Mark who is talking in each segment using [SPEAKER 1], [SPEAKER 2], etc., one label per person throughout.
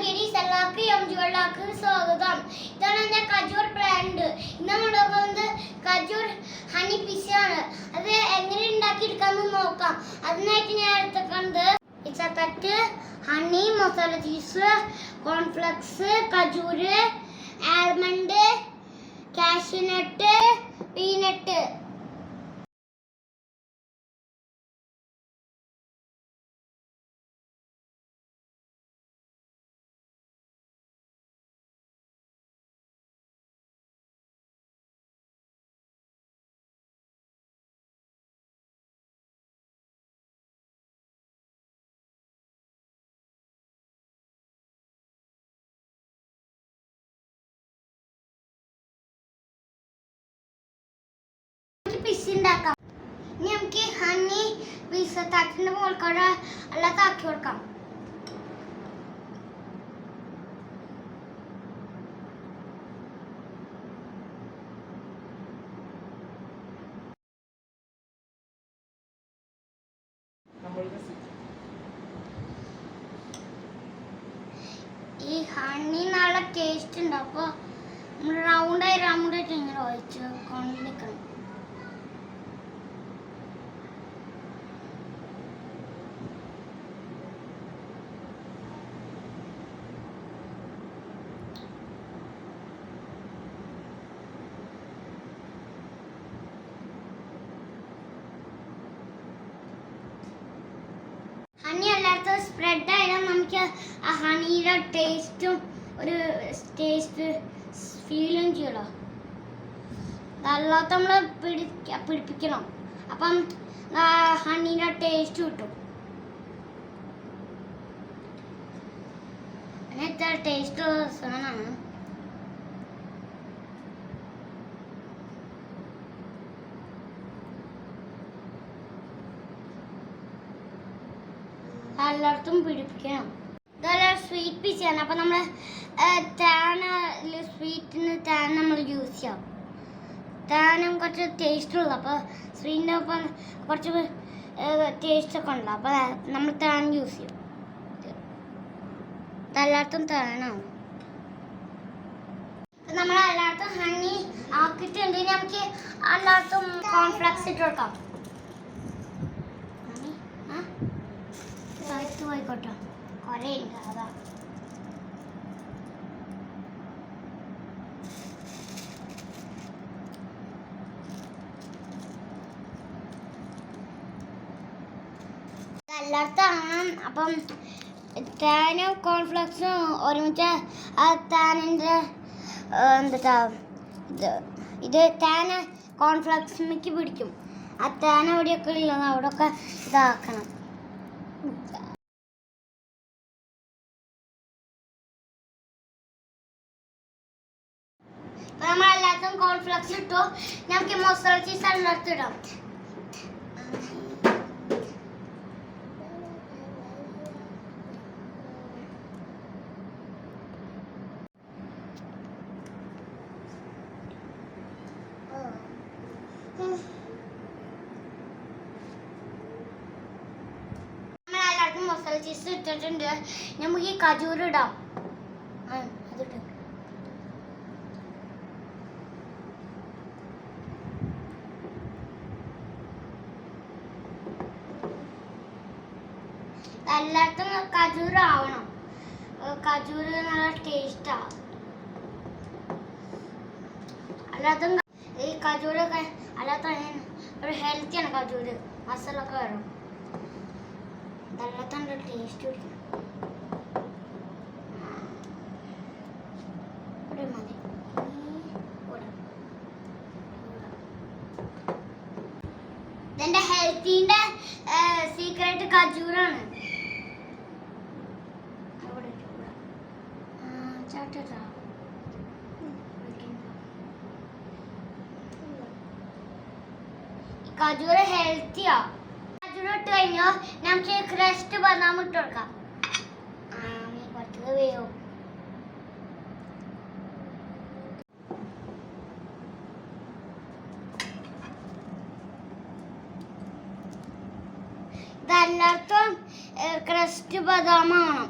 [SPEAKER 1] Kiddies സലാക്ക് M ജികളിലേക്ക് സ്വാഗതം. ഇതാണ് എന്റെ കജൂർ ബ്രാൻഡ് ഇന്ന് നമ്മൾ നോക്കുന്നത് കജൂർ ഹണി പിസയാണ് അത് എങ്ങനെ ഉണ്ടാക്കിയെടുക്കാമെന്ന് നോക്കാം. അതിനായിട്ട് ഞാൻ എടുത്തേക്കുന്നത് ഇച്ചത്തട്ട് honey masala cheese cornflakes കജൂര് almond cashew nut peanut pizza ഉണ്ടാക്കാം ഇനി നമുക്ക് ഹണി പിസ്സ തട്ടിന്റെ മുകൾക്കൂടെ അല്ലാതെ ആക്കി കൊടുക്കാം. ഈ ഹണി നല്ല ടേസ്റ്റ് ഉണ്ട്. അപ്പോൾ നമ്മൾ ആയി റൗണ്ടായിട്ട് ഇങ്ങനെ ഒഴിച്ച് കൊണ്ടിരിക്കണം ഹണി അല്ലാത്ത സ്പ്രെഡ് ആയാലും നമുക്ക് ആ ഹണിയുടെ ടേസ്റ്റും ഒരു ടേസ്റ്റ് ഫീലും ചെയ്യണം അല്ലാത്ത നമ്മൾ പിടിക്ക പിടിപ്പിക്കണം. അപ്പം ഹണിയുടെ ടേസ്റ്റ് കിട്ടും. അങ്ങനത്തെ ടേസ്റ്റ് സാധനമാണ് എല്ലായിടത്തും പിടിപ്പിക്കണം. ഇതുപോലെ സ്വീറ്റ് പിച്ചാണ് അപ്പം നമ്മൾ തേന സ്വീറ്റിന് തേൻ നമ്മൾ യൂസ് ചെയ്യാം. തേനും കുറച്ച് ടേസ്റ്റ് ഉള്ളു. അപ്പോൾ സ്വീറ്റിന്റെ ഒപ്പം കുറച്ച് ടേസ്റ്റ് ഒക്കെ ഉണ്ടല്ലോ. അപ്പോൾ നമ്മൾ തേൻ യൂസ് ചെയ്യും. എല്ലായിടത്തും തേനാണ് നമ്മൾ എല്ലായിടത്തും ഹണി ആക്കിയിട്ടുണ്ട്. ഇനി നമുക്ക് എല്ലായിടത്തും കോൺഫ്ലക്സ് ഇട്ട് കൊടുക്കാം ഹണി ആ സ്ഥലത്ത് പോയിക്കോട്ടോ കുറേ ഉണ്ട് അതാ. എല്ലായിടത്താണ് അപ്പം താനും കോൺഫ്ലക്സും ഒരുമിച്ച് ആ താനിന്റെ എന്താ ഇത് ഇത് തേന കോൺഫ്ലക്സിലേക്ക് പിടിക്കും. ആ താൻ എവിടെയൊക്കെ ഉള്ളത് അവിടെയൊക്കെ ഇതാക്കണം. ഇപ്പൊ നമ്മൾ എല്ലാത്തും കോൺഫ്ലക്സ് ഇട്ടു നമുക്ക് മസാല ചീസ് എല്ലായിടത്തും ഇടാം നമ്മൾ ചീസ് ഇട്ടിട്ടുണ്ട് നമുക്ക് ഈ കജൂർ ഇടാം. എല്ലായിടത്തും കജൂർ ആവണം. കജൂർ നല്ല ടേസ്റ്റാ അല്ലാത്ത ഈ കജൂരൊക്കെ അല്ലാത്ത ഒരു ഹെൽത്തിയാണ് കജൂര്. മസാല ഒക്കെ വരും അല്ലാത്ത ടേസ്റ്റ് കുടിക്കണം ഇവിടെ മതി. ഇവിടെ. ഇതെന്റെ ഹെൽത്തിന്റെ സീക്രട്ട് കജൂറാണ് ഇവിടെ ഇട്ടു, ഇവിടെ. ഇട്ട് കഴിഞ്ഞോ? നമുക്ക് ക്രസ്റ്റ് ബദാം ഇട്ട് കൊടുക്കാം കുറച്ചത് വേവും. ഇതെല്ലായിടത്തും ക്രസ്റ്റ് ബദാമാണ്.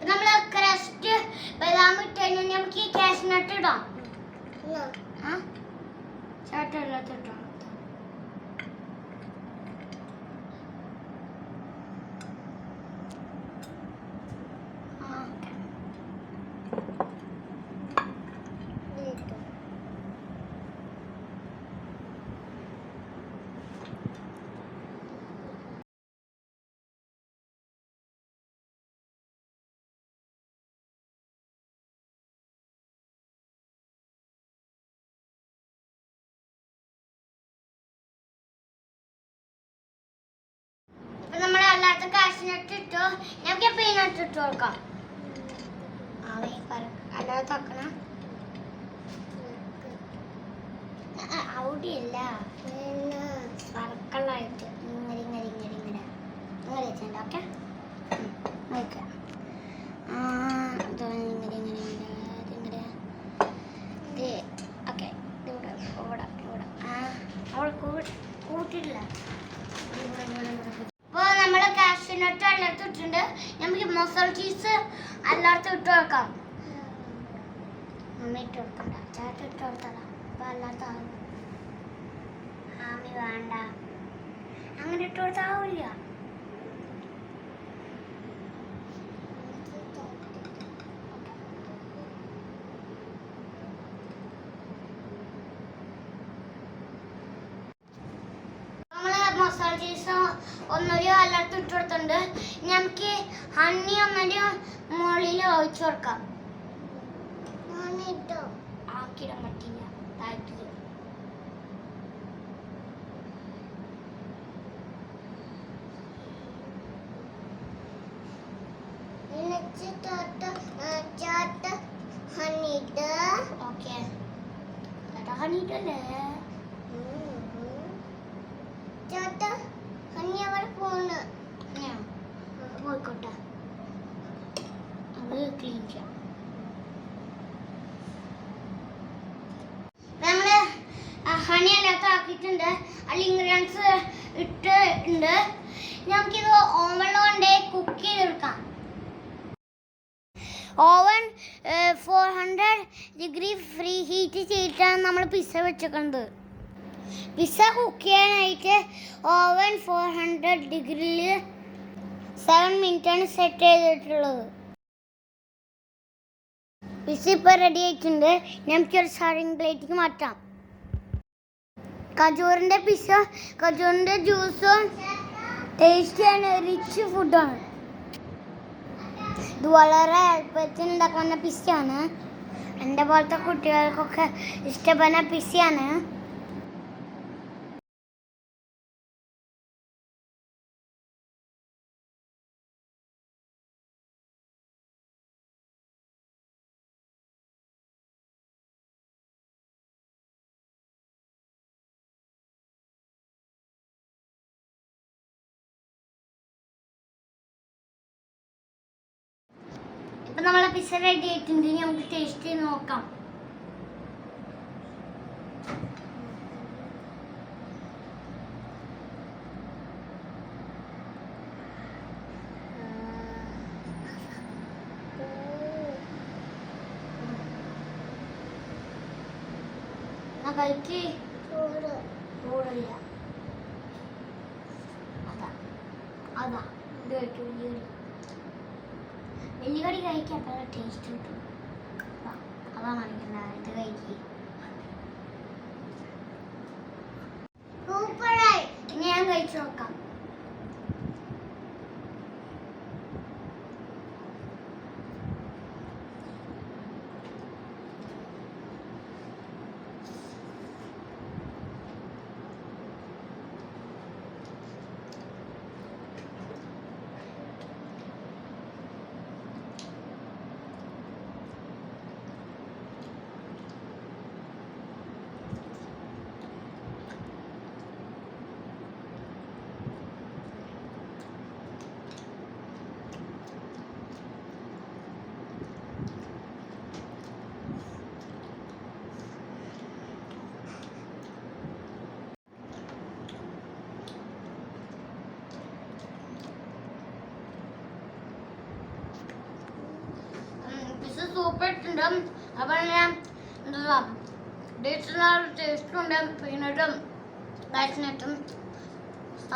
[SPEAKER 1] നമ്മൾ ക്രസ്റ്റ് ബദാം ഇട്ട് കഴിഞ്ഞാൽ നമുക്ക് ഈ കാഷ്നട്ട് ഇടാം. ആ ചേട്ടല്ലാത്ത ഇട്ടോ ആ ഓക്കെ ഇപ്പൊ നമ്മൾ അല്ലാത്ത കാഷ്നട്ട് ഇട്ടോ നമുക്ക് പീനട്ട് ഇട്ട് കൊടുക്കാം അല്ലാതെ തക്കണ അവിടെയല്ല. സർക്കിളായിട്ട് ഇങ്ങനെ ഇങ്ങനെ ഇങ്ങനെ ഇങ്ങനെ. ഇങ്ങനെ വെച്ചിട്ടുണ്ട് ഓക്കെ? ഓക്കെ ഇങ്ങനെ ഇങ്ങനെ ഇങ്ങനെ ഇത് ഓക്കെ ഇവിടെ ഇവിടെ ഇവിടെ. ആ അവൾ കൂട്ടിട്ടില്ല. ഇട്ടിട്ടുണ്ട്. നമുക്ക് മസാല ചീസ് അല്ലാത്ത ഇട്ട് കൊടുക്കാം. മമ്മി ഇട്ട് കൊടുക്കണ്ട. ചേട്ടൻ ഇട്ട് അല്ലാത്ത ആമി വേണ്ട. അങ്ങനെ ഇട്ട് കൊടുത്താവില്ല നമ്മൾ ചീസ് ഒന്നൊരു അല്ലാത്ത ഇട്ട് കൊടുത്തിട്ടുണ്ട്. നമുക്ക് ഹണി ഒന്നൊരു മുകളിൽ ഒഴിച്ചു കൊടുക്കാം. ആക്കിയിടാൻ പറ്റില്ല താഴ്ത്തില്ല ഓക്കെ. ഹണിട്ടല്ലേ ചേട്ടാ ഹണി അവിടെ പോണ് പോയിക്കോട്ടെ അത് ക്ലീൻ ചെയ്യാം നമ്മൾ ഹണി അല്ലാത്ത ആക്കിയിട്ടുണ്ട് അതിൽ ഇൻഗ്രീഡിയൻസ് ഇട്ടിട്ടുണ്ട് നമുക്കിത് ഓവനിൽ കൊണ്ട് കുക്ക് ചെയ്തെടുക്കാം. Oven four hundred degree preheat ചെയ്തിട്ടാണ് നമ്മൾ പിസ്സ വെച്ചേക്കുന്നത് പിസ്സ കുക്ക് ചെയ്യാനായിട്ട് ഓവൻ ഫോർ ഹൺഡ്രഡ് ഡിഗ്രിയിൽ സെവൻ മിനിറ്റാണ് സെറ്റ് ചെയ്തിട്ടുള്ളത്. പിസ്സ ഇപ്പോൾ റെഡി ആയിട്ടുണ്ട്. നമുക്കൊരു സർവിങ് പ്ലേറ്റിക്ക് മാറ്റാം. കജൂറിന്റെ പിസ്സ കജൂറിന്റെ ജ്യൂസും ടേസ്റ്റിയാണ് റിച്ച് ഫുഡാണ് ഇത് വളരെ എളുപ്പത്തിൽ ഉണ്ടാക്കുന്ന പിസ്സയാണ് എന്റെ പോലത്തെ കുട്ടികൾക്കൊക്കെ ഇഷ്ടപ്പെടുന്ന പിസ്സയാണ് ഇപ്പൊ നമ്മളെ പിസ റെഡി ആയിട്ടുണ്ട്. ഇനി നമുക്ക് ടേസ്റ്റ് ചെയ്ത് നോക്കാം. അതാ. അതാ. ഇത് കഴിക്കും കടി കഴിക്കാൻ നല്ല ടേസ്റ്റ് കിട്ടും. അതാ, അതാ ഇത് കഴിക്കുക സൂപ്പറായി ഞാൻ കഴിച്ചു നോക്കാം. സൂപ്പിട്ടുണ്ട് അപ്പോൾ ഞാൻ എന്താ ഡേറ്റ്സിന് ടേസ്റ്റുണ്ട് പീനട്ടും കാഷ്നട്ടും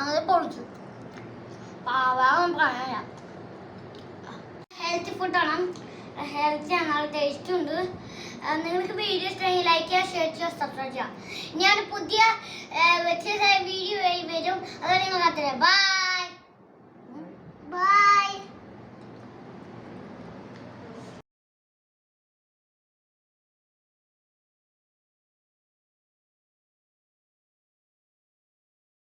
[SPEAKER 1] അത് പൊളിച്ചു. പാവാൻ പറയാനില്ല ഹെൽത്തി ഫുഡാണ് ഹെൽത്തി ആണ് ടേസ്റ്റും ഉണ്ട്. നിങ്ങൾക്ക് വീഡിയോ ഇഷ്ടമെങ്കിൽ ലൈക്ക് ചെയ്യുക ഷെയർ ചെയ്യുക സബ്സ്ക്രൈബ് ചെയ്യുക. ഞാൻ പുതിയ വ്യത്യസ്തമായ വീഡിയോ വരും. അതാണ് നിങ്ങൾ അത്ര. ബൈ